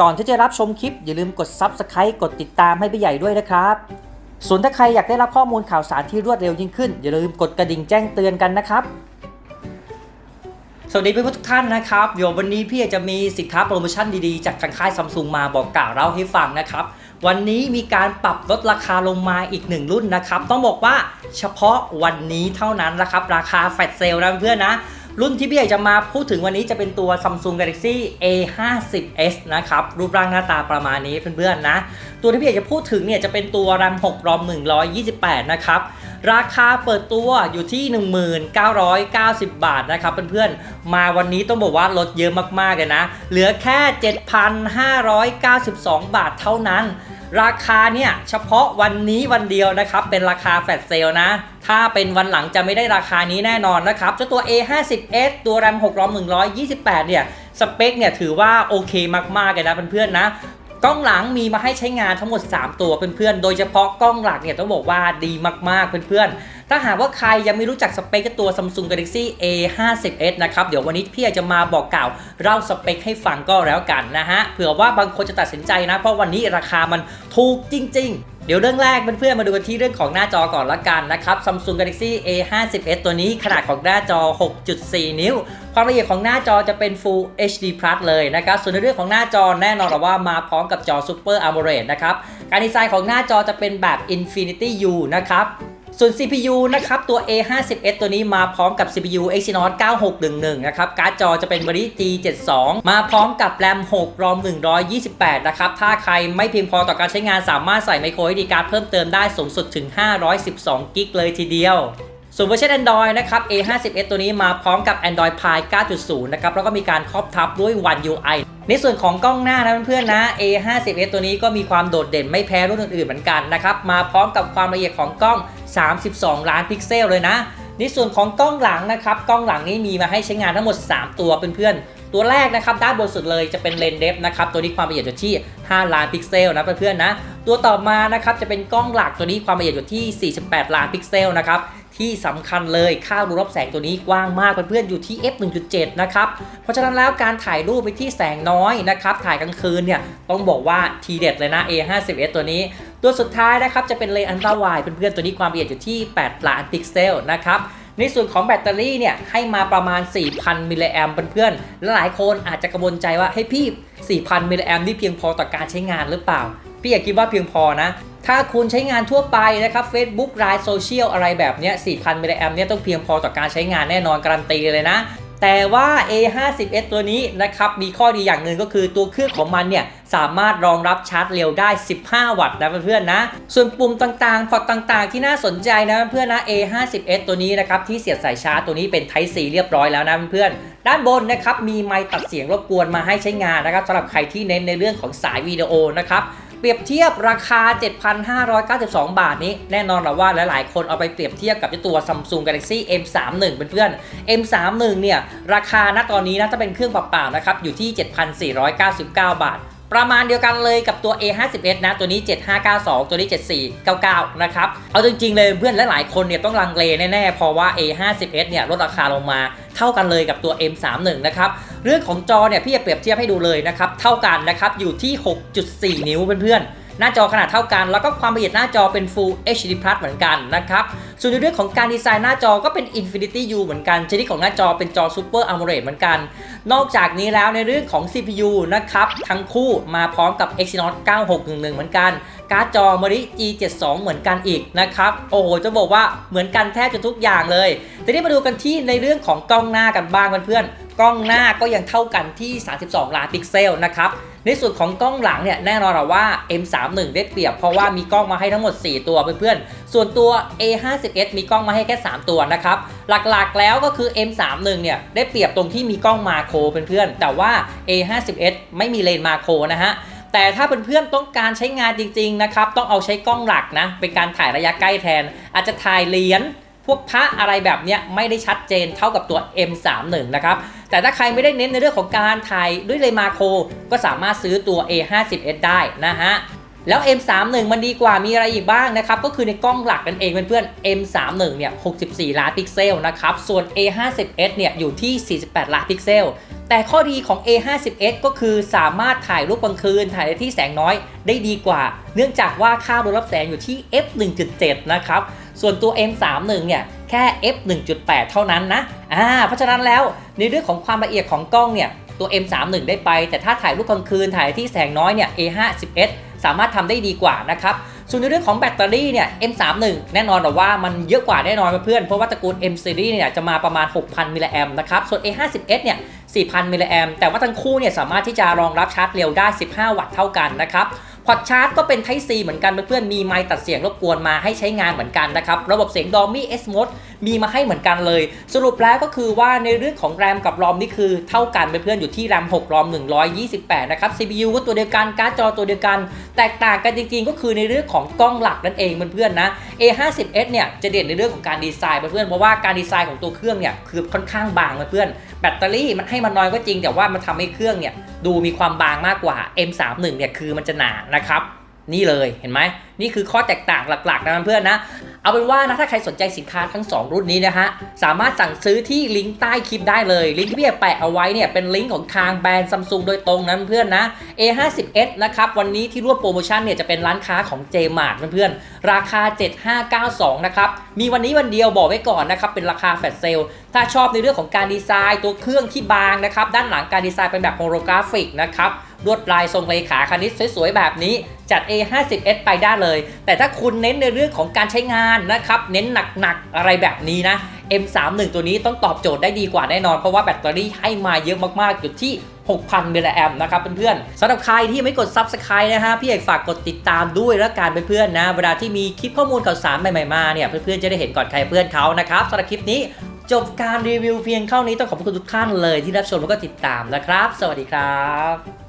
ก่อนที่จะรับชมคลิปอย่าลืมกด Subscribe กดติดตามให้พี่ใหญ่ด้วยนะครับ ส่วนถ้าใครอยากได้รับข้อมูลข่าวสารที่รวดเร็วยิ่งขึ้น อย่าลืมกดกระดิ่งแจ้งเตือนกันนะครับ สวัสดีเพื่อนๆทุกท่านนะครับเดี๋ยววันนี้พี่จะมีสินค้าโปรโมชั่นดีๆ จากทางค่ายซัมซุงมาบอกกล่าวเล่าให้ฟังนะครับ วันนี้มีการปรับลดราคาลงมาอีกหนึ่งรุ่นนะครับ ต้องบอกว่าเฉพาะวันนี้เท่านั้นนะครับราคาแฟลชเซลนะเพื่อนนะ รุ่นที่พี่ใหญ่จะมาพูดถึงวันนี้จะเป็นตัว Samsung Galaxy A50s นะครับ รูปร่างหน้าตาประมาณนี้เพื่อนๆนะ ตัวที่พี่ใหญ่จะพูดถึงเนี่ยจะเป็นตัว RAM 6 ROM 128 นะครับ ราคาเปิดตัวอยู่ที่ 1990 บาทนะครับเพื่อนๆ มาวันนี้ต้องบอกว่าลดเยอะมากๆเลยนะ เหลือแค่ 7,592 บาทเท่านั้น ราคาเนี่ยเฉพาะวันนี้วันเดียวนะครับ เป็นราคาแฟลชเซลนะ ถ้าเป็นวันหลังจะไม่ได้ราคานี้แน่นอนนะครับเจ้าตัว A50s ตัว RAM 6 ROM 128 เนี่ย สเปคเนี่ยถือว่าโอเคมากๆเลยนะเพื่อนๆนะกล้องหลังมีมาให้ใช้งานทั้งหมด 3 ตัวเพื่อนๆ โดยเฉพาะกล้องหลักเนี่ยต้องบอกว่าดีมากๆเพื่อนๆ ถ้าหากว่าใครยังไม่รู้จักสเปคกับตัว Samsung Galaxy A50s นะครับ เดี๋ยววันนี้พี่จะมาบอกกล่าวเล่าสเปคให้ฟังก็แล้วกันนะฮะ เผื่อว่าบางคนจะตัดสินใจนะ เพราะวันนี้ราคามันถูกจริง ๆเดี๋ยวเรื่องแรกเพื่อนๆมาดูกันที่เรื่องของหน้าจอก่อนละกันนะครับ Samsung Galaxy A50s ตัวนี้ขนาดของหน้าจอ 6.4 นิ้ว ความละเอียดของหน้าจอจะเป็น Full HD Plus เลยนะครับ ส่วนในเรื่องของหน้าจอแน่นอนว่ามาพร้อมกับจอ Super AMOLED นะครับ การดีไซน์ของหน้าจอจะเป็นแบบ Infinity U นะครับ ส่วน CPU นะครับ ตัว A50s ตัวนี้มาพร้อมกับ CPU Exynos 9611 นะครับ การ์ดจอจะเป็น Mali G72 มาพร้อมกับ RAM 6 ROM 128 นะครับ ถ้าใครไม่เพียงพอต่อการใช้งานสามารถใส่ micro SD card เพิ่มเติมได้สูงสุดถึง 512 กิกเลยทีเดียวส่วนเวอร์ชัน Android นะครับ A50s ตัวนี้มาพร้อมกับ Android Pie 9.0 นะครับ แล้วก็มีการครอบทับด้วย One UI ในส่วนของกล้องหน้านะเพื่อนๆนะ A50s ตัวนี้ก็มีความโดดเด่นไม่แพ้รุ่นอื่นๆเหมือนกันนะครับ มาพร้อมกับความละเอียดของกล้อง 32 ล้านพิกเซลเลยนะในส่วนของกล้องหลังนะครับกล้องหลังนี้มีมาให้ใช้งานทั้งหมด 3 ตัวเพื่อนๆตัวแรกนะครับด้านบนสุดเลยจะเป็นเลนส์เดฟนะครับตัวนี้ความละเอียดอยู่ที่ 5 ล้านพิกเซลนะเพื่อนๆนะตัวต่อมานะครับจะเป็นกล้องหลักตัวนี้ความละเอียดอยู่ที่ 48 ล้านพิกเซลนะครับที่สำคัญเลยค่ารูรับแสงตัวนี้กว้างมากเพื่อนๆอยู่ที่ f 1.7นะครับเพราะฉะนั้นแล้วการถ่ายรูปไปที่แสงน้อยนะครับถ่ายกลางคืนเนี่ยต้องบอกว่าทีเด็ดเลยนะ A50s ตัวนี้ ตัวสุดท้ายนะครับจะเป็นเลนส์อันตราไวเพื่อนๆตัวนี้ความละเอียดอยู่ที่ 8 ล้านพิกเซลนะครับในส่วนของแบตเตอรี่เนี่ยให้มาประมาณ 4,000 มิลลิแอมเพื่อนๆและหลายคนอาจจะกังวลใจว่าให้ยพี่ 4,000 มิลลิแอมนี่เพียงพอต่อการใช้งานหรือเปล่า พี่อยากคิดว่าเพียงพอนะ ถ้าคุณใช้งานทั่วไปนะครับ Facebook ไลน์โซเชียลอะไรแบบเนี้ย4,000 มิลลิแอมเนี่ยต้องเพียงพอต่อการใช้งานแน่นอนการันตีเลยนะ แต่ว่า A50s ตัวนี้นะครับมีข้อดีอย่างหนึ่งก็คือตัวเครื่องของมันเนี่ยสามารถรองรับชาร์จเร็วได้ 15 วัตต์นะเพื่อนๆนะ ส่วนปุ่มต่างๆ พอร์ตต่างๆ ที่น่าสนใจนะเพื่อนๆนะ A50s ตัวนี้นะครับที่เสียบสายชาร์จตัวนี้เป็น Type C เรียบร้อยแล้วนะเพื่อนๆด้านบนนะครับมีไมค์ตัดเสียงรบกวนมาให้ใช้งานนะครับสำหรับใครที่เน้นในเรื่องของสายวิดีโอนะครับ รียบเทียบราคา 7,592 บาทนี้ แน่นอนหรอว่าหลายๆ คนเอาไปเปรียบเทียบกับตัว Samsung Galaxy M31 เพื่อนๆ M31 เนี่ย ราคาณตอนนี้นะถ้าเป็นเครื่องเปล่าๆนะครับ อยู่ที่ 7,499 บาท ประมาณเดียวกันเลยกับตัว A51 นะ ตัวนี้ 7592 ตัวนี้ 7499 นะครับ เอาจริงๆเลยเพื่อนและหลายคนเนี่ยต้องลังเลแน่ๆ เพราะว่า A51 เนี่ยลดราคาลงมาเท่ากันเลยกับตัว M31 นะครับ เรื่องของจอเนี่ยพี่จะเปรียบเทียบให้ดูเลยนะครับ เท่ากันนะครับ อยู่ที่ 6.4 นิ้วเพื่อนๆ หน้าจอขนาดเท่ากัน แล้วก็ความละเอียดหน้าจอเป็น Full HD Plus เหมือนกันนะครับ ส่วนในเรื่องของการดีไซน์หน้าจอก็เป็น Infinity U เหมือนกัน ชนิดของหน้าจอเป็นจอ Super AMOLED เหมือนกัน นอกจากนี้แล้วในเรื่องของ CPU นะครับ ทั้งคู่มาพร้อมกับ Exynos 9611 เหมือนกัน การ์ดจอ Mali G72 เหมือนกันอีกนะครับ โอ้โห จะบอกว่าเหมือนกันแทบจะทุกอย่างเลย ทีนี้มาดูกันที่ในเรื่องของกล้องหน้ากันบ้างเพื่อนๆ กล้องหน้าก็ยังเท่ากันที่ 32 ล้านพิกเซลนะครับในส่วนของกล้องหลังเนี่ยแน่นอนหรอว่า M31 ได้เปรียบเพราะว่ามีกล้องมาให้ทั้งหมด 4 ตัวเพื่อนๆ ส่วนตัว A51 มีกล้องมาให้แค่ 3 ตัวนะครับหลักๆแล้วก็คือ M31 เนี่ยได้เปรียบตรงที่มีกล้องมาโครเพื่อนๆแต่ว่า A51 ไม่มีเลนมาโครนะฮะแต่ถ้าเพื่อนๆต้องการใช้งานจริงๆนะครับต้องเอาใช้กล้องหลักนะเป็นการถ่ายระยะใกล้แทน อาจจะถ่ายเหรียญ พวกพระอะไรแบบเนี้ยไม่ได้ชัดเจนเท่ากับตัว M31 นะครับแต่ถ้าใครไม่ได้เน้นในเรื่องของการถ่ายด้วยเลมาโคร ก็สามารถซื้อตัว A50s ได้นะฮะแล้ว M31 มันดีกว่ามีอะไรอีกบ้างนะครับ ก็คือในกล้องหลักนั่นเองเพื่อนๆ M31 เนี่ย 64 ล้านพิกเซลนะครับ ส่วน A50s เนี่ย อยู่ที่ 48 ล้านพิกเซล แต่ข้อดีของ A50s ก็คือสามารถถ่ายรูปกลางคืนถ่ายในที่แสงน้อยได้ดีกว่า เนื่องจากว่าค่าโดนรับแสงอยู่ที่ f 1.7นะครับ ส่วนตัว M31 เนี่ยแค่ f 1.8 เท่านั้นนะอ่าเพราะฉะนั้นแล้วในเรื่องของความละเอียดของกล้องเนี่ยตัว M31 ได้ไป แต่ถ้าถ่ายรูปกลางคืนถ่ายที่แสงน้อยเนี่ย A50s สามารถทำได้ดีกว่านะครับส่วนในเรื่องของแบตเตอรี่เนี่ย M31 แน่นอนแต่ว่ามันเยอะกว่าแน่นอนเพื่อนเพราะว่าตระกูล M series เนี่ยจะมาประมาณ 6,000มิลลิแอมนะครับส่วน A50s เนี่ย 4,000 มิลลิแอมแต่ว่าทั้งคู่เนี่ยสามารถที่จะรองรับชาร์จเร็วได้ 15 วัตต์เท่ากันนะครับพอร์ตชาร์จก็เป็น Type C เหมือนกันเพื่อนๆมีไมค์ตัดเสียงรบกวนมาให้ใช้งานเหมือนกันนะครับ ระบบเสียง Dolby S Mode มีมาให้เหมือนกันเลย สรุปแล้วก็คือว่าในเรื่องของแรมกับรอมนี่คือเท่ากันเพื่อนอยู่ที่แรม6รอม 128 นะครับ CPU ก็ตัวเดียวกันการ์ดจอตัวเดียวกัน แตกต่างกันจริงๆ ก็คือในเรื่องของกล้องหลักนั่นเองเพื่อนๆนะ A50s เนี่ยจะเด่นในเรื่องของการดีไซน์เพื่อนๆเพราะว่าการดีไซน์ของตัวเครื่องเนี่ยคือค่อนข้างบางเพื่อนแบตเตอรี่มันให้มันน้อยก็จริง แต่ว่ามันทำให้เครื่องเนี่ยดูมีความบางมากกว่า M31 เนี่ยคือมันจะหนานะครับนี่เลยเห็นไหมนี่คือข้อแตกต่างหลักๆนะเพื่อนนะ เอาเป็นว่านะถ้าใครสนใจสินค้าทั้ง 2 รุ่นนี้นะฮะสามารถสั่งซื้อที่ลิงก์ใต้คลิปได้เลยลิงก์ที่พี่แปะเอาไว้เนี่ยเป็นลิงก์ของทางแบรนด์ซัมซุงโดยตรงนะเพื่อนนะ A50s นะครับวันนี้ที่ร่วมโปรโมชั่นเนี่ยจะเป็นร้านค้าของ JMart เพื่อนๆราคา 7592 นะครับมีวันนี้วันเดียวบอกไว้ก่อนนะครับเป็นราคาแฟลชเซลถ้าชอบในเรื่องของการดีไซน์ตัวเครื่องที่บางนะครับด้านหลังการดีไซน์เป็นแบบโฮโลกราฟิกนะครับ ลวดลายทรงเลขาคณิตสวยๆแบบนี้จัด A50s ไปได้เลย แต่ถ้าคุณเน้นในเรื่องของการใช้งานนะครับ เน้นหนักๆ อะไรแบบนี้นะ M31 ตัวนี้ต้องตอบโจทย์ได้ดีกว่าแน่นอน เพราะว่าแบตเตอรี่ให้มาเยอะมากๆ อยู่ที่ 6,000 มิลลิแอมนะครับเพื่อนๆสำหรับใครที่ไม่กด Subscribe นะฮะ พี่เอกฝากกดติดตามด้วยแล้วกันเพื่อนๆนะ เวลาที่มีคลิปข้อมูลข่าวสารใหม่ๆมาเนี่ย เพื่อนๆจะได้เห็นก่อนใครเพื่อนเขานะครับสำหรับคลิปนี้จบการรีวิวเพียงเท่านี้ต้องขอบคุณทุกท่านเลยที่รับชมแล้วก็ติดตามนะครับ สวัสดีครับ